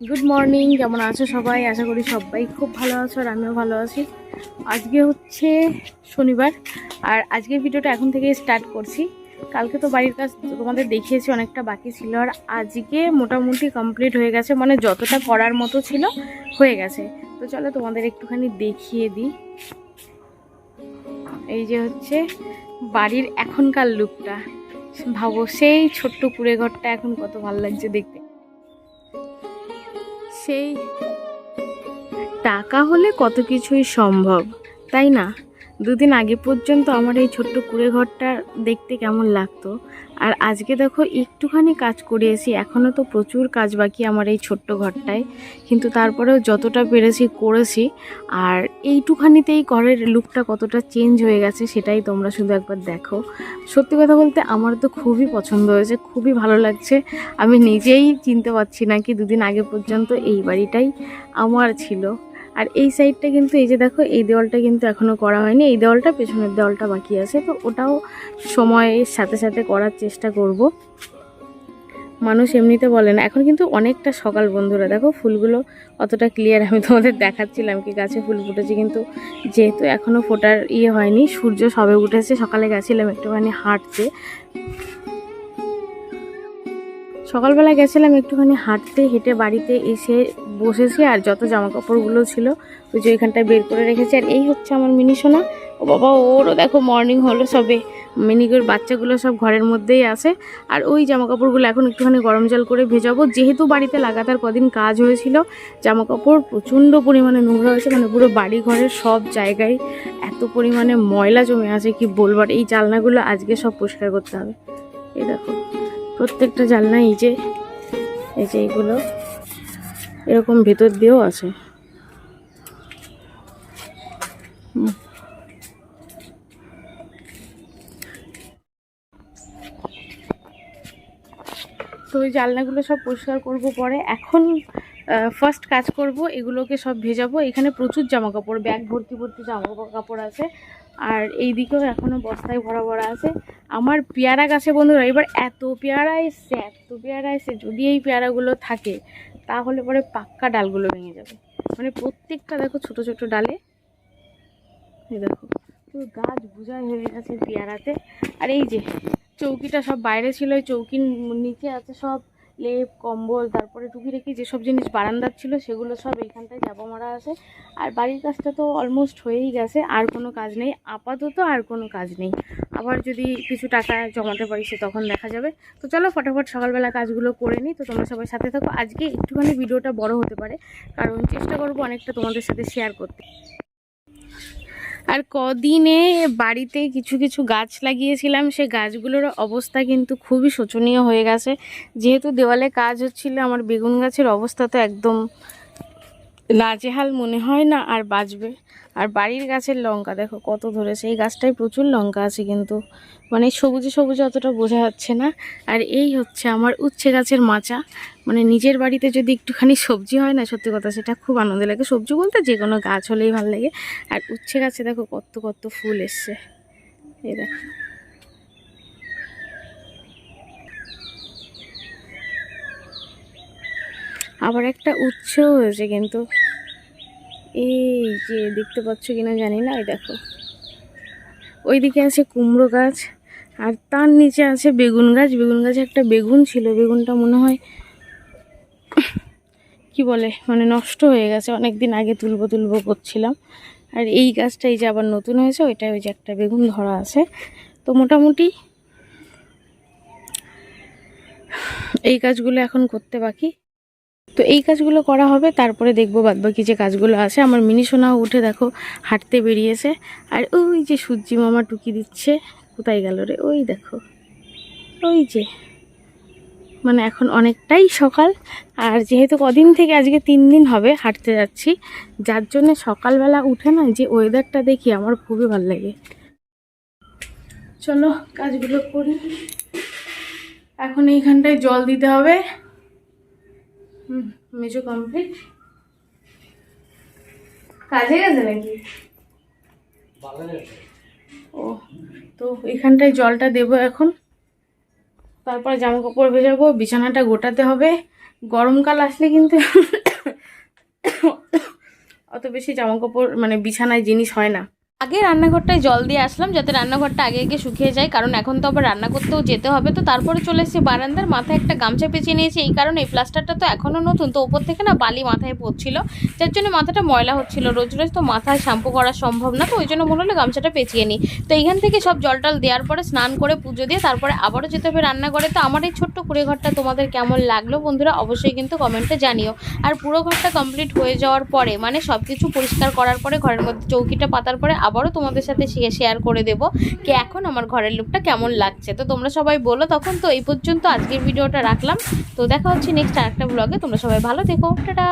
Good morning কেমন আছো সবাই? আশা করি সবাই খুব ভালো আছো আর আমিও ভালো আছি। আজকে হচ্ছে শনিবার আর আজকের ভিডিওটা এখন থেকে স্টার্ট করছি। কালকে তো বাড়ির কাজ তোমাদের দেখিয়েছি, অনেকটা বাকি ছিল আর আজকে মোটামুটি কমপ্লিট হয়ে গেছে মানে যতটা করার মতো ছিল, হয়ে গেছে। তো চলো তোমাদের একটুখানি দেখিয়ে দিই। এই যে হচ্ছে বাড়ির এখনকার লুকটা ভাবো সেই ছোট্ট কুড়ে ঘরটা এখন কত ভালো লাগছে দেখতে। সেই টাকা হলে কত কিছুই সম্ভব তাই না? দুদিন আগে পর্যন্ত আমার এই ছোট্ট কুড়ে ঘরটা দেখতে কেমন লাগতো। আর আজকে দেখো একটুখানি কাজ করিয়েছি এখনও তো প্রচুর কাজ বাকি আমার এই ছোট্ট ঘরটায়। কিন্তু তারপরেও যতটা পেরেছি করেছি, আর এইটুখানিতেই ঘরের লুকটা কতটা চেঞ্জ হয়ে গেছে সেটাই তোমরা শুধু একবার দেখো। সত্যি কথা বলতে আমার তো খুবই পছন্দ হয়েছে, খুবই ভালো লাগছে। আমি নিজেই চিনতে পারছি না কি দুদিন আগে পর্যন্ত এই বাড়িটাই আমার ছিল। আর এই সাইডটা কিন্তু এই যে দেখো, এই দেওয়ালটা কিন্তু এখনও করা হয়নি। এই দেওয়ালটা, পেছনের দেওয়ালটা বাকি আছে। তো ওটাও সময়ের সাথে সাথে করার চেষ্টা করব। মানুষ এমনিতে বলে না। এখন কিন্তু অনেকটা সকাল, বন্ধুরা। দেখো, ফুলগুলো অতটা ক্লিয়ার আমি তোমাদের দেখাচ্ছিলাম কি গাছে ফুল ফুটেছে, কিন্তু যেহেতু এখনও ফোটার ইয়ে হয়নি, সূর্য সবে উঠেছে, সকালে গেছিলাম একটুখানি হাঁটতে। সকালবেলা গেছিলাম, একটুখানি হাঁটতে হেঁটে বাড়িতে এসে বসেছি আর যত জামা কাপড়গুলো ছিল ওই যে এখানটায় বের করে রেখেছি। আর এই হচ্ছে আমার মিনি সোনা। ও বাবা, ওরও দেখো মর্নিং হলো সবে। মিনিগুর বাচ্চাগুলো সব ঘরের মধ্যেই আছে। আর ওই জামা কাপড়গুলো এখন একটুখানি গরম জল করে ভেজাবো। যেহেতু বাড়িতে লাগাতার কদিন কাজ হয়েছিল জামা কাপড় প্রচণ্ড পরিমাণে নোংরা হয়েছে মানে পুরো বাড়ি ঘরের সব জায়গায় এত পরিমাণে ময়লা জমে আছে, কি বলবার এই জালনাগুলো আজকে সব পরিষ্কার করতে হবে। এই দেখো। প্রত্যেকটা জানলা এই যে এই যে এইগুলো এরকম ভেতর দিয়েও আছে। তো ওই জানলাগুলো সব পরিষ্কার করব পরে। এখন ফার্স্ট কাজ করব, এগুলোকে সব ভেজাবো। এখানে প্রচুর জামা কাপড় ব্যাগ ভর্তি ভর্তি জামা কাপড় আছে। আর এই দিকেও এখনও বস্তায় ভরা ভরা আছে। আমার পেয়ারা গাছে বন্ধুরা, এবার এত পেয়ারা এসছে, এত পেয়ারা এসছে। যদি এই পেয়ারাগুলো থাকে, তাহলে পরে পাক্কা ডালগুলো ভেঙে যাবে। মানে প্রত্যেকটা দেখো ছোট ছোট ডালে। দেখো, পুরো গাছ বোঝাই হয়ে গেছে পেয়ারাতে। আর এই যে চৌকিটা সব বাইরে ছিল ওই চৌকির নিচে আছে সব লেপ, কম্বল, তারপরে টুকি রেখে যেসব জিনিস বারান্দার ছিল সেগুলো সব এইখানটায় চাপা মারা আছে। আর বাড়ির কাজটা তো অলমোস্ট হয়েই গেছে, আর কোনো কাজ নেই। আপাতত আর কোনো কাজ নেই। আবার যদি কিছু টাকা জমাতে পারি সে তখন দেখা যাবে। তো চলো ফটাফট সকালবেলা কাজগুলো করে নিই। তো তোমরা সবাই সাথে থাকো। আজকে একটুখানি ভিডিওটা বড় হতে পারে, কারণ চেষ্টা করব অনেকটা তোমাদের সাথে শেয়ার করতে। আর কদিনে বাড়িতে কিছু কিছু গাছ লাগিয়েছিলাম, সে গাছগুলোর অবস্থা কিন্তু খুবই শোচনীয় হয়ে গেছে। যেহেতু দেওয়ালে কাজ হচ্ছিল, আমার বেগুন গাছের অবস্থা তো একদম লাজেহাল মনে হয় না আর বাঁচবে। আর বাড়ির গাছের লঙ্কা, দেখো কত ধরেছে। এই গাছটায় প্রচুর লঙ্কা আছে কিন্তু। মানে সবুজে সবুজে অতটা বোঝা যাচ্ছে না। আর এই হচ্ছে আমার উচ্ছে গাছের মাচা। মানে নিজের বাড়িতে যদি একটুখানি সবজি হয় না, সত্যি কথা সেটা খুব আনন্দ লাগে। সবজি বলতে যে কোনো গাছ হলেই ভালো লাগে। আর উচ্ছে গাছে দেখো কত কত ফুল এসছে। এই দেখো। আবার একটা উচ্ছেও হয়েছে কিন্তু। এই যে দেখতে পাচ্ছ কিনা জানি না, এই দেখো। ওইদিকে আছে কুমড়ো গাছ, আর তার নিচে আছে বেগুন গাছ। বেগুন গাছে একটা বেগুন ছিল, বেগুনটা মনে হয় কি বলে মানে নষ্ট হয়ে গেছে। অনেক দিন আগে তুলবো তুলবো করছিলাম। আর এই গাছটা এই যে আবার নতুন হয়েছে ওইটা ওই যে একটা বেগুন ধরা আছে। তো মোটামুটি এই কাজগুলো এখন করতে বাকি। তো এই কাজগুলো করা হবে, তারপরে দেখব বাদবাকি যে কাজগুলো আছে। আমার মিনি সোনাও উঠে দেখো, হাঁটতে বেরিয়েছে। আর ওই যে সূর্যি মামা টুকি দিচ্ছে, কোথায় গেল রে? ওই দেখো, ওই যে। মানে এখন অনেকটাই সকাল, আর যেহেতু কদিন থেকে আজকে তিন দিন হবে হাঁটতে যাচ্ছি, যার জন্য সকালবেলা উঠে না যে ওয়েদারটা দেখি আমার খুবই ভালো লাগে। চলো কাজগুলো করি। এখন এইখানটায় জল দিতে হবে। মেজো কমপ্লিট কাজে গেছে নাকি? ও তো এখানটায় জলটা দেবো এখন। তারপরে জামা কাপড় ভেজাবো বিছানাটা গোটাতে হবে। গরমকাল আসলে কিন্তু অত বেশি জামা কাপড় মানে বিছানায় জিনিস হয় না। আগে রান্নাঘরটায় জল দিয়ে আসলাম যাতে রান্নাঘরটা আগে আগে শুকিয়ে যায়, কারণ এখন তো আবার রান্না করতেও যেতে হবে। তো তারপরে চলে এসেছি বারান্দার, মাথায় একটা গামছা পেঁচিয়ে নিয়েছি। এই কারণে এই প্লাস্টারটা তো এখনও নতুন। তো ওপর থেকে না বালি মাথায় পড়ছিল, যার জন্য মাথাটা ময়লা হচ্ছিল। রোজ রোজ তো মাথায় শ্যাম্পু করা সম্ভব না, তো ওই জন্য মনে হলো গামছাটা পেঁচিয়ে নিই। তো এইখান থেকে সব জল টল দেওয়ার পরে স্নান করে পুজো দিয়ে তারপরে আবারও যেতে হবে রান্নাঘরে। তো আমার এই ছোট্ট কুড়ে ঘরটা তোমাদের কেমন লাগল বন্ধুরা অবশ্যই কিন্তু কমেন্টে জানিও। আর পুরো ঘরটা কমপ্লিট হয়ে যাওয়ার পরে মানে সব কিছু পরিষ্কার করার পরে, ঘরের মধ্যে চৌকিটা পাতার পরে আবারও তোমাদের সাথে শেয়ার করে দেব কি এখন আমার ঘরের লুকটা কেমন লাগছে। তো তোমরা সবাই বলো, তখন তো এই পর্যন্ত আজকের ভিডিওটা রাখলাম। তো দেখা হচ্ছে নেক্সট আরেকটা ব্লগে তোমরা সবাই ভালো দেখো টাটা!